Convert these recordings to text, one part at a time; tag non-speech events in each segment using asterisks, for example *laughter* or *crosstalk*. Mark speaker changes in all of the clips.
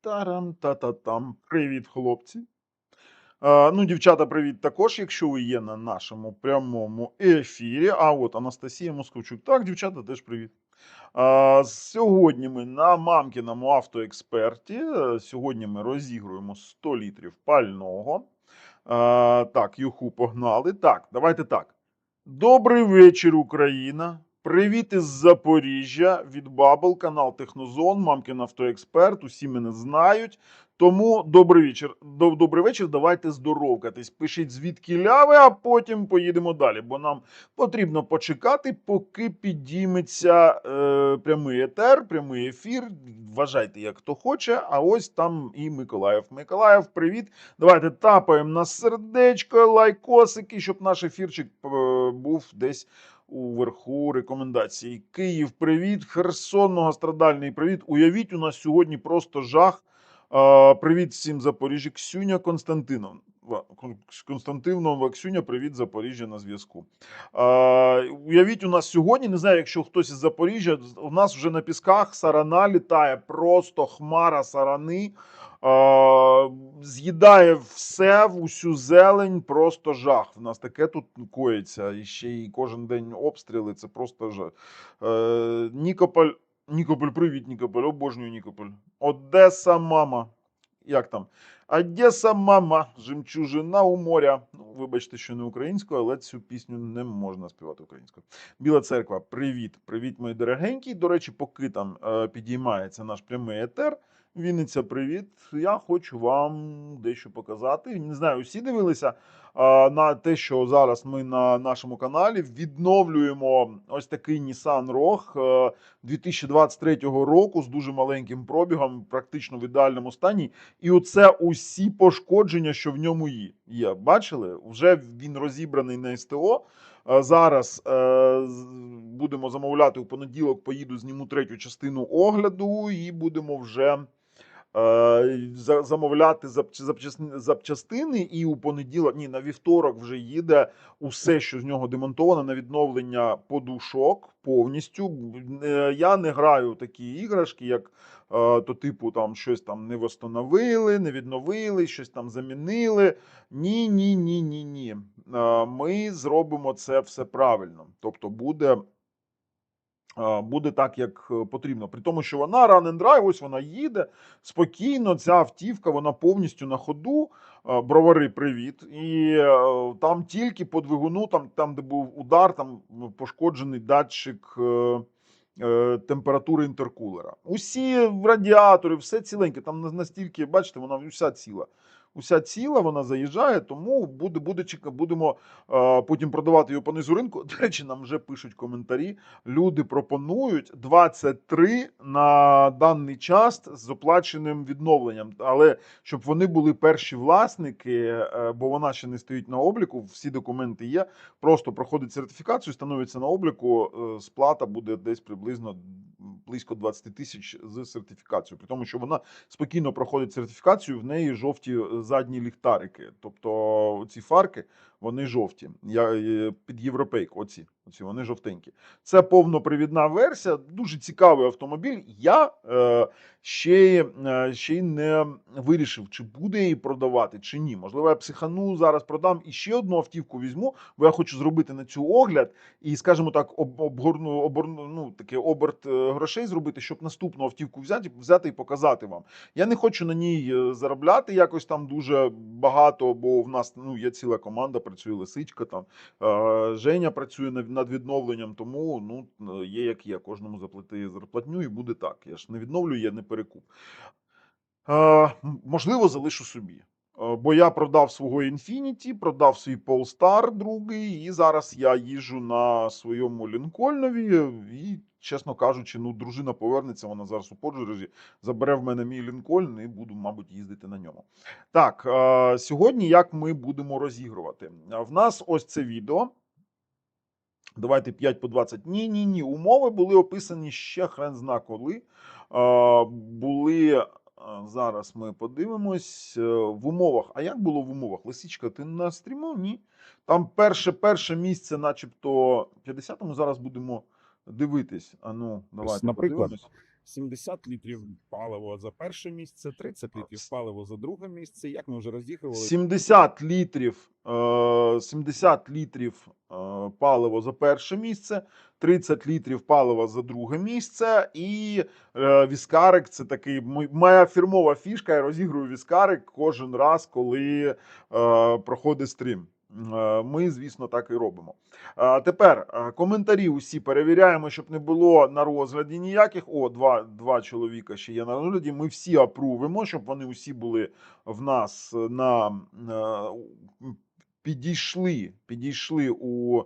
Speaker 1: Тарам, та-та-там. Привіт, хлопці. А, ну, дівчата, привіт також, якщо ви є на нашому прямому ефірі. А от Анастасія Московчук. Так, дівчата, теж привіт. А, сьогодні ми на мамкіному автоексперті. Е, Сьогодні ми розігруємо 100 літрів пального. А, так, юху погнали. Так, давайте так. Добрий вечір, Україна. Привіт із Запоріжжя від Бабл, канал Технозон, мамкін автоексперт. Усі мене знають. Тому добрий вечір. Доб- Добрий вечір. Давайте здоровкатись. Пишіть звідки ляви, а потім поїдемо далі. Бо нам потрібно почекати, поки підійметься е, прямий етер, прямий ефір. Вважайте, як хто хоче. А ось там і Миколаїв. Миколаїв, привіт. Давайте тапаємо на сердечко, лайкосики, щоб наш ефірчик е, був десь уверху рекомендацій. Київ, привіт. Херсон, многострадальний привіт. Уявіть, у нас сьогодні просто жах. Привіт всім Запоріжжя. Ксюня Константинов. Константинова Ксюня, привіт, Запоріжжя на зв'язку. Уявіть, у нас сьогодні, не знаю, якщо хтось із Запоріжжя, у нас вже на пісках сарана літає, просто хмара сарани. З'їдає все, усю зелень, просто жах. В нас таке тут коїться. І ще й кожен день обстріли, це просто жах. Е, Нікополь, Нікополь, привіт, Нікополь, обожнюю Нікополь. Одеса, мама. Як там? Одеса, мама, жемчужина у моря. Ну, вибачте, що не українською, але цю пісню не можна співати українською. Біла церква, привіт, привіт, мої дорогенькі. До речі, поки там е, підіймається наш прямий етер. Вінниця, привіт. Я хочу вам дещо показати. Не знаю, усі дивилися а, на те, що зараз ми на нашому каналі відновлюємо ось такий Nissan Rogue е, 2023 року з дуже маленьким пробігом, практично в ідеальному стані. І оце усі пошкодження, що в ньому є. Бачили? Вже він розібраний на СТО. Е, Зараз е, будемо замовляти у понеділок. Поїду, зніму третю частину огляду, і будемо вже е, замовляти запч- запчастини. І у понеділок, ні, на вівторок вже їде усе, що з нього демонтовано, на відновлення подушок повністю. Е, Я не граю такі іграшки, як е, то, типу, там щось там не восстановили, не відновили, щось там замінили. Ні, ні, ні, ні, ні. Е, Ми зробимо це все правильно. Тобто буде. Буде так, як е, потрібно. При тому, що вона run and drive, ось вона їде спокійно. Ця автівка, вона повністю на ходу. Е, Бровари, привіт. І е, там тільки по двигуну, там, там де був удар, там пошкоджений датчик температури інтеркулера. Усі радіатори, все ціленьке. Там на- настільки, бачите, вона вся ціла. Уся ціла, вона заїжджає, тому буде, буде, будемо е, потім продавати його по низу ринку. *laughs* До речі, нам вже пишуть коментарі. Люди пропонують 23 на даний час з оплаченим відновленням. Але щоб вони були перші власники, е, бо вона ще не стоїть на обліку, всі документи є. Просто проходить сертифікацію, становиться на обліку. е, Сплата буде десь приблизно близько 20 тисяч з сертифікацією. При тому, що вона спокійно проходить сертифікацію, в неї жовті е, задні ліхтарики. Тобто ці фарки вони жовті. Я е, під європейку. Оці, оці вони жовтенькі. Це повнопривідна версія, дуже цікавий автомобіль. Я е, ще, е, ще не вирішив, чи буде її продавати, чи ні. Можливо, я психану зараз продам і ще одну автівку візьму, бо я хочу зробити на цю огляд і, скажімо так, об, обгорну, оборну, ну, таке оберт е, грошей зробити, щоб наступну автівку взяти, взяти і показати вам. Я не хочу на ній е, заробляти якось там дуже багато, бо в нас ну, є ціла команда, працює лисичка там. Е, Женя працює над відновленням, тому ну, є як є. Кожному заплати зарплатню і буде так. Я ж не відновлю, я не перекуп. Е, можливо, залишу собі. Е, Бо я продав свого Infinity, продав свій Polestar другий, і зараз я їжджу на своєму Лінкольнові. І, чесно кажучи, ну, дружина повернеться, вона зараз у Поджережі, забере в мене мій Лінкольн і буду, мабуть, їздити на ньому. Так, е, сьогодні як ми будемо розігрувати? Е, В нас ось це відео. Давайте 5 по 20. Ні, ні, ні. Умови були описані ще хрен зна коли. Е, були зараз ми подивимось в умовах. А як було в умовах? Лисичка, ти на стріму? Ні. Там перше, перше місце, начебто 50-му. Зараз будемо дивитись. А ну, давайте
Speaker 2: наприклад.
Speaker 1: подивимось.
Speaker 2: 70 літрів палива за перше місце, 30 літрів палива за друге місце. Як ми вже розігрували,
Speaker 1: 70 літрів, е, 70 літрів е, палива за перше місце, 30 літрів палива за друге місце. І е, віскарик це такий моя фірмова фішка. Я розігрую віскарик кожен раз, коли е, проходить стрім. Е, Ми, звісно, так і робимо. Тепер е, коментарі усі перевіряємо, щоб не було на розгляді ніяких. О, два, два чоловіка ще є на розгляді. Ми всі апрувимо, щоб вони усі були в нас на е, підійшли, підійшли у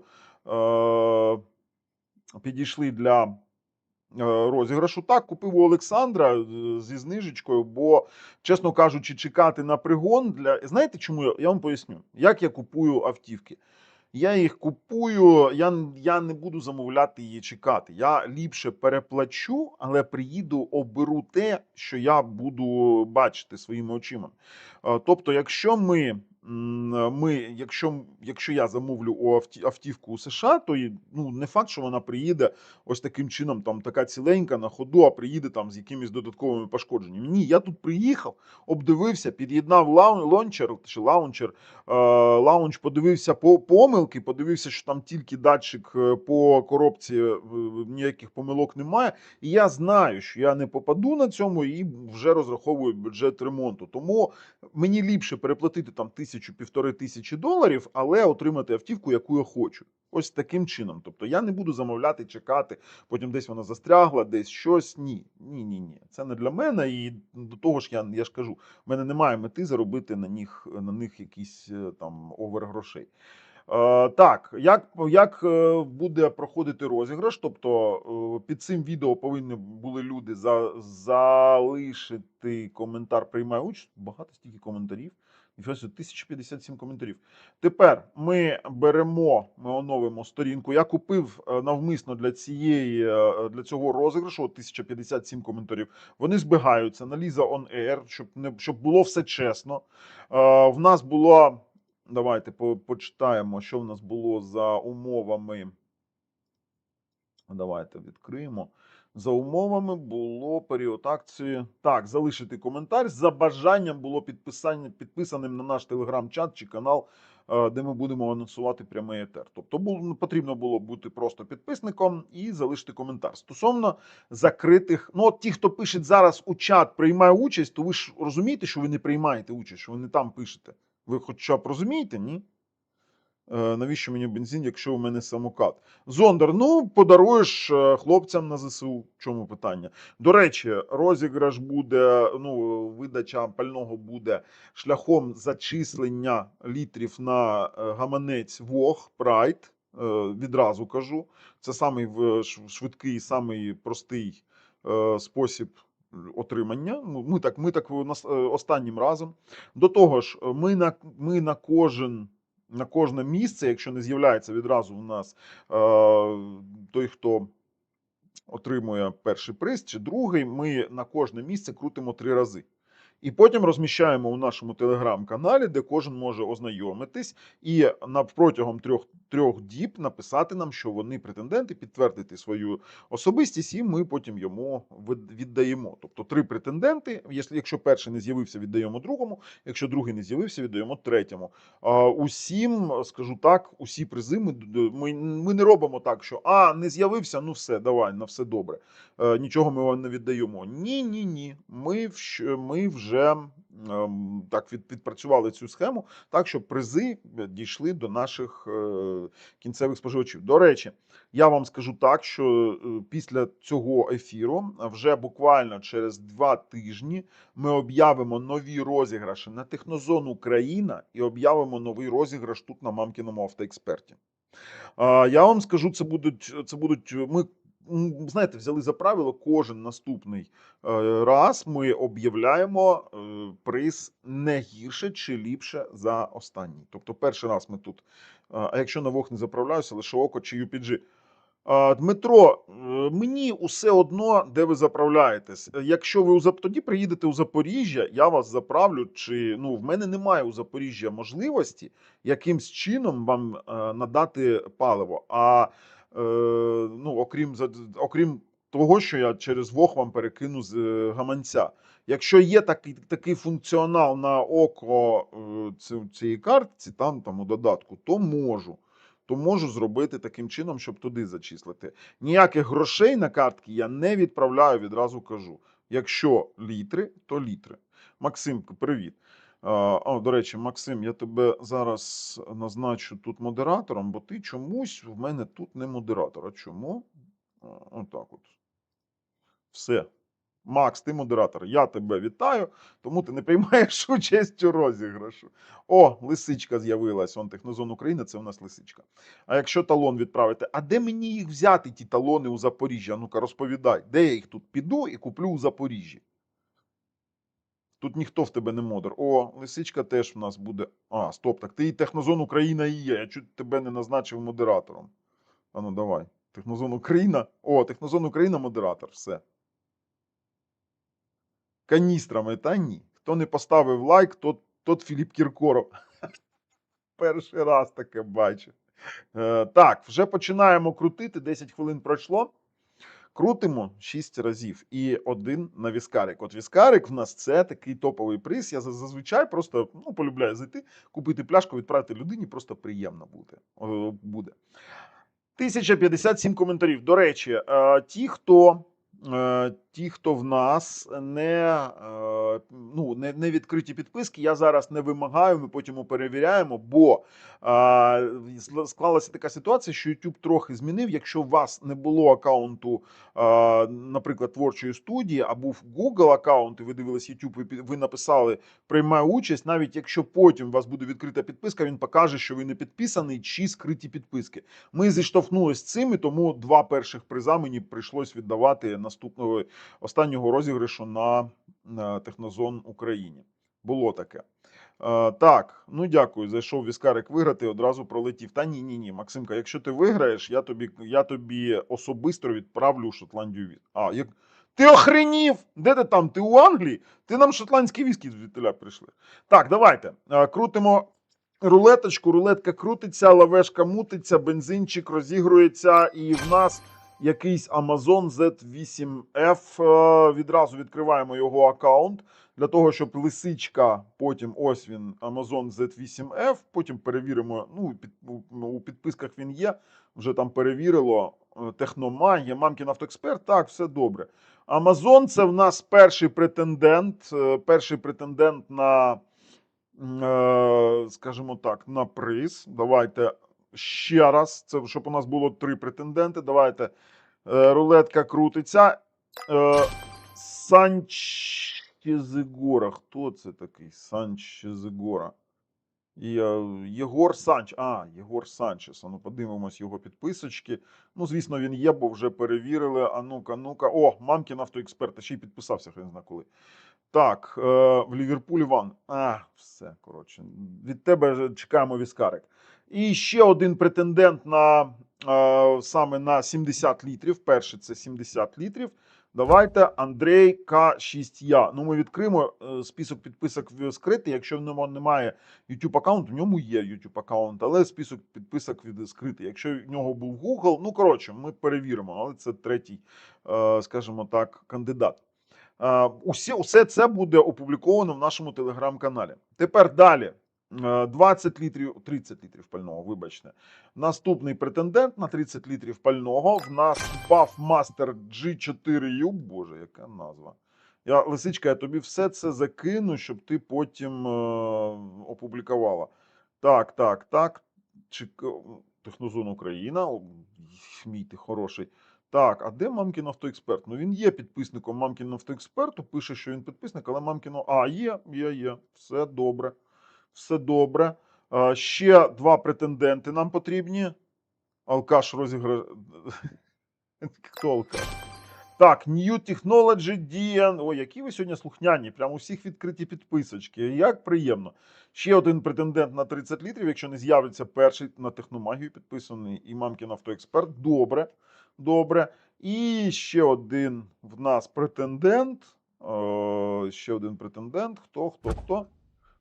Speaker 1: підійшли для розіграшу. Так, купив у Олександра е, зі знижечкою, бо, чесно кажучи, чекати на пригон для. Знаєте, чому я, я вам поясню, як я купую автівки. Я їх купую, я, я не буду замовляти її чекати. Я ліпше переплачу, але приїду, оберу те, що я буду бачити своїми очима. Е, Тобто, якщо ми, ми якщо, якщо я замовлю автівку у США, то ну, не факт, що вона приїде ось таким чином, там така ціленька на ходу, а приїде там з якимись додатковими пошкодженнями. Ні, я тут приїхав, обдивився, під'єднав лаун- лончер чи лаунчер, е, лаунч, подивився по помилки, подивився, що там тільки датчик е, по коробці е, ніяких помилок немає. І я знаю, що я не попаду на цьому і вже розраховую бюджет ремонту. Тому мені ліпше переплатити там тисячу півтори тисячі доларів, але отримати автівку, яку я хочу. Ось таким чином. Тобто я не буду замовляти, чекати, потім десь вона застрягла, десь щось. Ні, ні, ні, ні. Це не для мене. І до того ж, я, я ж кажу, в мене немає мети заробити на них, на них якісь е, там овер грошей. Е, так, як, як е, буде проходити розіграш? Тобто е, під цим відео повинні були люди за, залишити коментар, приймає участь. Багато стільки коментарів. Ніфіга собі, 1057 коментарів. Тепер ми беремо, ми оновимо сторінку. Я купив е, навмисно для цієї е, для цього розіграшу 1057 коментарів. Вони збігаються на Ліза On Air, щоб не щоб було все чесно. Е, В нас було. Давайте по- почитаємо, що в нас було за умовами. Давайте відкриємо. За умовами було період акції. Так, залишити коментар. За бажанням було підписання, підписаним на наш телеграм-чат чи канал, е, де ми будемо анонсувати прямий етер. Тобто бу- потрібно було бути просто підписником і залишити коментар. Стосовно закритих, ну от ті, хто пише зараз у чат, приймає участь, то ви ж розумієте, що ви не приймаєте участь, що ви не там пишете. Ви хоча б розумієте, ні? Е, навіщо мені бензин, якщо у мене самокат? Зондер, ну подаруєш е, хлопцям на ЗСУ. Чому питання? До речі, розіграш буде, ну, видача пального буде шляхом зачислення літрів на е, гаманець Вог. Е, Відразу кажу. Це самий швидкий, самий простий спосіб отримання. Ну, Ми так, ми так останнім разом. До того ж, ми на, ми на кожен. На кожне місце, якщо не з'являється відразу у нас е, той, хто отримує перший приз чи другий, ми на кожне місце крутимо три рази. І потім розміщаємо у нашому телеграм-каналі, де кожен може ознайомитись і протягом трьох, трьох діб написати нам, що вони претенденти, підтвердити свою особистість, і ми потім йому віддаємо. Тобто три претенденти. Якщо, перший не з'явився, віддаємо другому. Якщо другий не з'явився, віддаємо третьому. А, усім, скажу так, усі призи ми, ми, ми не робимо так, що а, не з'явився, ну все, давай, на все добре. Е, нічого ми вам не віддаємо. Ні, ні, ні. Ми, ми вже так від, відпрацювали цю схему, так, щоб призи дійшли до наших е, кінцевих споживачів. До речі, я вам скажу так, що е, після цього ефіру, вже буквально через два тижні, ми об'явимо нові розіграші на Технозон Україна і об'явимо новий розіграш тут на мамкіному автоексперті. Я вам скажу, це будуть це будуть. Ми знаєте, взяли за правило кожен наступний е, раз. Ми об'являємо е, приз не гірше чи ліпше за останній. Тобто, перший раз ми тут. е, А якщо на вог не заправляюся, лише око чи UPG. Дмитро, мені усе одно, де ви заправляєтесь. Якщо ви у тоді приїдете у Запоріжжя, я вас заправлю. Чи ну в мене немає у Запоріжжя можливості якимсь чином вам надати паливо. А ну, окрім окрім того, що я через Вог вам перекину з е, гаманця. Якщо є такий, такий функціонал на око е, цієї картці, там, там у додатку, то можу. То можу зробити таким чином, щоб туди зачислити. Ніяких грошей на картки я не відправляю, відразу кажу. Якщо літри, то літри. Максимко, привіт. О, до речі, Максим, я тебе зараз назначу тут модератором, бо ти чомусь в мене тут не модератор. А чому? Отак от. Все. Макс, ти модератор. Я тебе вітаю, тому ти не приймаєш *laughs* участь у розіграшу. О, лисичка з'явилась. Он Технозон України, це у нас лисичка. А якщо талон відправити, а де мені їх взяти, ті талони у Запоріжжі? А ну-ка, розповідай, де я їх тут піду і куплю у Запоріжжі? Тут ніхто в тебе не модер. О, лисичка теж в нас буде. А, стоп, так ти і Технозон Україна і є. Я чуть тебе не назначив модератором. А ну давай. Технозон Україна. О, Технозон Україна модератор. Все. Каністрами, та ні. Хто не поставив лайк, тот, тот Філіп Кіркоров. *laughs* Перший раз таке бачу. Е, так, вже починаємо крутити. 10 хвилин пройшло. Крутимо 6 разів і один на віскарик. От віскарик в нас це такий топовий приз. Я зазвичай просто ну, полюбляю зайти, купити пляшку, відправити людині, просто приємно буде. 1057 коментарів. До речі, е, ті, хто. Ті, хто в нас не, е, ну, не, не відкриті підписки, я зараз не вимагаю, ми потім перевіряємо, бо е, сл- склалася така ситуація, що YouTube трохи змінив. Якщо у вас не було аккаунту, е, наприклад, творчої студії, а був Google аккаунт, і ви дивились YouTube, пі- ви написали приймаю участь, навіть якщо потім у вас буде відкрита підписка, він покаже, що ви не підписаний чи скриті підписки. Ми зіштовхнулися з цим, і тому два перших приза мені прийшлось віддавати наступного останнього розіграшу на, Технозон Україні. Було таке. Е, так, ну дякую. Зайшов віскарик виграти, одразу пролетів. Та ні, ні, ні. Максимка, якщо ти виграєш, я тобі, я тобі особисто відправлю Шотландію. віз. А, як... Ти охренів! Де ти там? Ти у Англії? Ти нам шотландські віскі звідтиля прийшли. Так, давайте. Е, крутимо рулеточку, рулетка крутиться, лавешка мутиться, бензинчик розігрується, і в нас якийсь Amazon Z8F. Е, Відразу відкриваємо його аккаунт для того, щоб лисичка, потім ось він, Amazon Z8F, потім перевіримо. Ну, під, у- у підписках він є, вже там перевірило. Е, Техномагія, мамкін автоексперт, так, все добре. Amazon це в нас перший претендент, е, перший претендент на, скажімо так, на приз. Давайте ще раз. Це щоб у нас було три претенденти. Давайте. Е, Рулетка крутиться. Е, Санчезигора. Хто це такий? Санчезигора. Е, Єгор Санч. А, Єгор Санчес. Ну подивимось його підписочки. Ну, звісно, він є, бо вже перевірили. А ну-ка, ну-ка. О, мамкін автоексперт. Ще й підписався, хрен зна коли. Так, е, в Ліверпуль Ван. А, все, коротше. Від тебе чекаємо віскарик. І ще один претендент на е, саме на 70 літрів. Перший це 70 літрів. Давайте Андрей К6Я. Ну, ми відкриємо е, список підписок скритий. Якщо в ньому немає YouTube аккаунт, в ньому є YouTube аккаунт, але список підписок від скритий. Якщо в нього був Google, ну коротше, ми перевіримо, але це третій, е, скажімо так, кандидат. Е, Усі, усе це буде опубліковано в нашому телеграм-каналі. Тепер далі. Е, 20 літрів, 30 літрів пального, вибачте. Наступний претендент на 30 літрів пального. В нас Buffmaster G4U. Боже, яка назва. Я, Лисичка, я тобі все це закину, щоб ти потім е, опублікувала. Так, так, так. Чек... Технозон Україна. Мій ти хороший. Так, а де мамкін автоексперт? Ну він є підписником мамкін автоексперту, пише, що він підписник, але мамкіно. А, є, є, є. Все добре. Все добре. А, ще два претенденти нам потрібні. Алкаш розіграш. Хто алкаш? Так, New Technology DN. Ой, які ви сьогодні слухняні. Прямо у всіх відкриті підписочки. Як приємно. Ще один претендент на 30 літрів, якщо не з'явиться перший на техномагію підписаний і мамкін автоексперт. Добре. Добре. І ще один в нас претендент. Е, ще один претендент. Хто, хто, хто?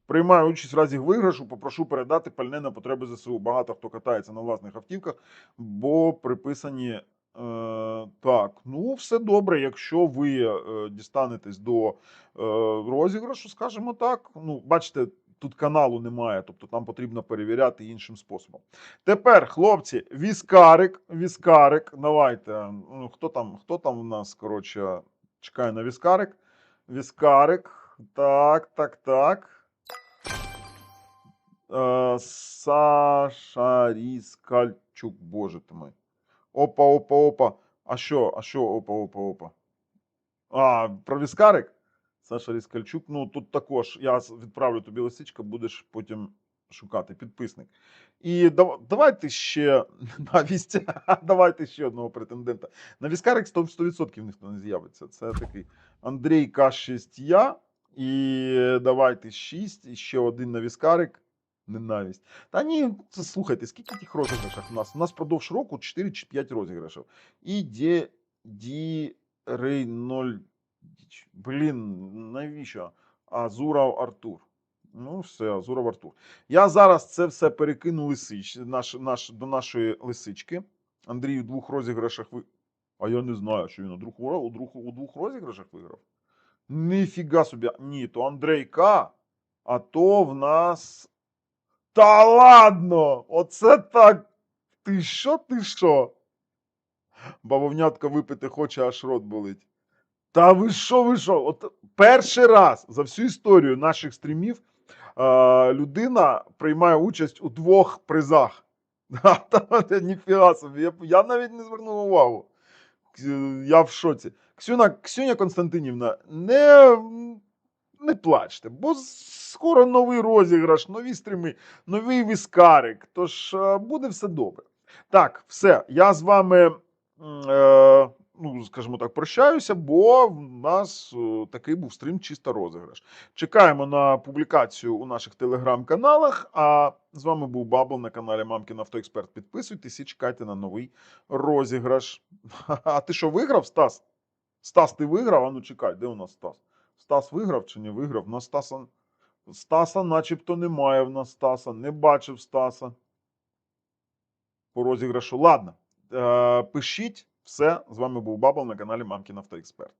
Speaker 1: Приймаю участь в разі виграшу. Попрошу передати пальне на потреби ЗСУ. Багато хто катається на власних автівках, бо приписані Е, так, ну все добре. Якщо ви е, дістанетесь до е, розіграшу, скажімо так. Ну, бачите, тут каналу немає, тобто там потрібно перевіряти іншим способом. Тепер, хлопці, віскарик, віскарик. Давайте. Ну, хто там, хто там у нас, коротше, чекає на віскарик. Віскарик. Так, так, так. Е, Саша Ріскальчук, боже ти мой. Опа, опа, опа. А що? А що? Опа, опа, опа. А, про віскарик? Саша Ріскальчук. Ну, тут також я відправлю тобі лисичка, будеш потім шукати підписник. І дав- давайте ще *laughs* на *laughs* давайте ще одного претендента. На віскарик 100%, 100% ніхто не з'явиться. Це такий Андрій К6 я. І давайте 6, і ще один на віскарик. Ненависть. Та ні, це слухайте, скільки тих розіграшів у нас? У нас впродовж року 4 чи 5 розіграшів. І ді рей 0. Блін, навіщо? Азуров Артур. Ну, все, Азуров Артур. Я зараз це все перекину лисич, наш, наш, до нашої лисички. Андрій у двох розіграшах ви. А я не знаю, що він у двох, у двох, у двох розіграшах виграв. Ніфіга собі. Ні, то Андрей К. А то в нас. Та ладно! Оце так. Ти що, ти що? Бабовнятка випити хоче, аж рот болить. Та ви що, ви що? От перший раз за всю історію наших стрімів людина приймає участь у двох призах. *laughs* Ніфіга собі, я, навіть не звернув увагу. Я в шоці. Ксюна, Ксюня Константинівна, не, не плачте, бо скоро новий розіграш, нові стріми, новий віскарик. Тож буде все добре. Так, все. Я з вами, е, ну, скажімо так, прощаюся, бо в нас е, такий був стрім чисто розіграш. Чекаємо на публікацію у наших телеграм-каналах. А з вами був Бабл на каналі Мамкін Автоексперт. Підписуйтесь і чекайте на новий розіграш. *laughs* А ти що, виграв, Стас? Стас, ти виграв? А ну чекай, де у нас Стас? Стас виграв чи не виграв? На Стаса, Стаса начебто немає в нас Стаса. Не бачив Стаса по розіграшу. Ладно, е, пишіть все. З вами був Бабл на каналі Мамкін Автоексперт.